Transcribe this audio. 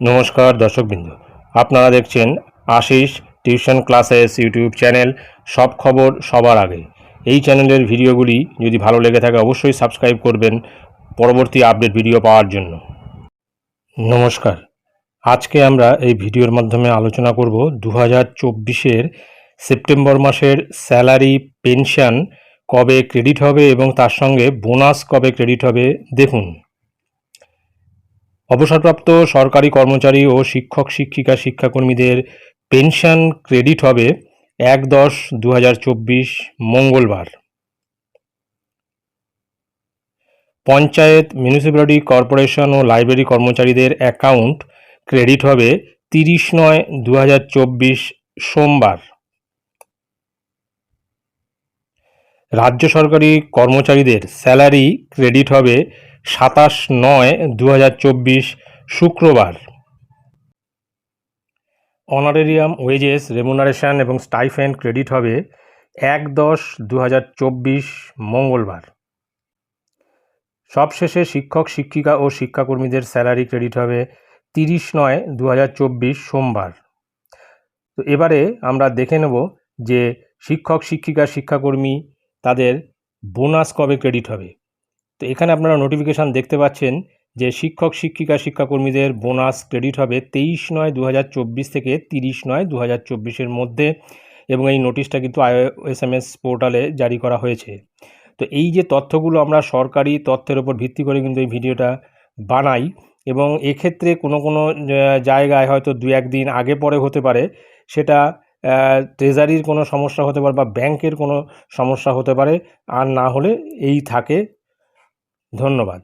নমস্কার দর্শকবৃন্দ। আপনারা দেখছেন Ashis tuition classes YouTube channel সব খবর সবার আগে। এই চ্যানেলের ভিডিওগুলি যদি ভালো লেগে থাকে অবশ্যই সাবস্ক্রাইব করবেন পরবর্তী আপডেট ভিডিও পাওয়ার জন্য। নমস্কার। আজকে আমরা এই ভিডিওর মাধ্যমে আলোচনা করব দু হাজার সেপ্টেম্বর মাসের স্যালারি পেনশন কবে ক্রেডিট হবে এবং তার সঙ্গে বোনাস কবে ক্রেডিট হবে দেখুন। অবসরপ্রাপ্ত সরকারি কর্মচারী ও শিক্ষক, শিক্ষিকা, শিক্ষাকর্মীদের পেনশন ক্রেডিট হবে এক দশ দু মঙ্গলবার। পঞ্চায়েত, মিউনিসিপ্যালিটি কর্পোরেশন ও লাইব্রেরি কর্মচারীদের অ্যাকাউন্ট ক্রেডিট হবে তিরিশ নয় দু সোমবার। রাজ্য সরকারি কর্মচারীদের স্যালারি ক্রেডিট হবে সাতাশ নয় দু শুক্রবার। অনারেরিয়াম ওয়েজেস, রেমুনারেশন এবং স্টাইফেন্ড ক্রেডিট হবে এক দশ দু মঙ্গলবার। সবশেষে শিক্ষক, শিক্ষিকা ও শিক্ষাকর্মীদের স্যালারি ক্রেডিট হবে তিরিশ নয় দু সোমবার। তো এবারে আমরা দেখে নেব যে শিক্ষক, শিক্ষিকা, শিক্ষাকর্মী তাদের বোনাস কবে ক্রেডিট হবে? তো এখানে আপনারা নোটিফিকেশান দেখতে পাচ্ছেন যে শিক্ষক, শিক্ষিকা, শিক্ষাকর্মীদের বোনাস ক্রেডিট হবে তেইশ নয় দু থেকে তিরিশ নয় দু হাজার মধ্যে এবং এই নোটিশটা কিন্তু আইওএসএমএস পোর্টালে জারি করা হয়েছে। তো এই যে তথ্যগুলো আমরা সরকারি তথ্যের উপর ভিত্তি করে কিন্তু এই ভিডিওটা বানাই এবং এক্ষেত্রে কোনো কোনো জায়গায় হয়তো দু একদিন আগে পরে হতে পারে, সেটা ট্রেজারির কোনো সমস্যা হতে পারে বা ব্যাংকের কোনো সমস্যা হতে পারে, আর না হলে এই থাকে। ধন্যবাদ।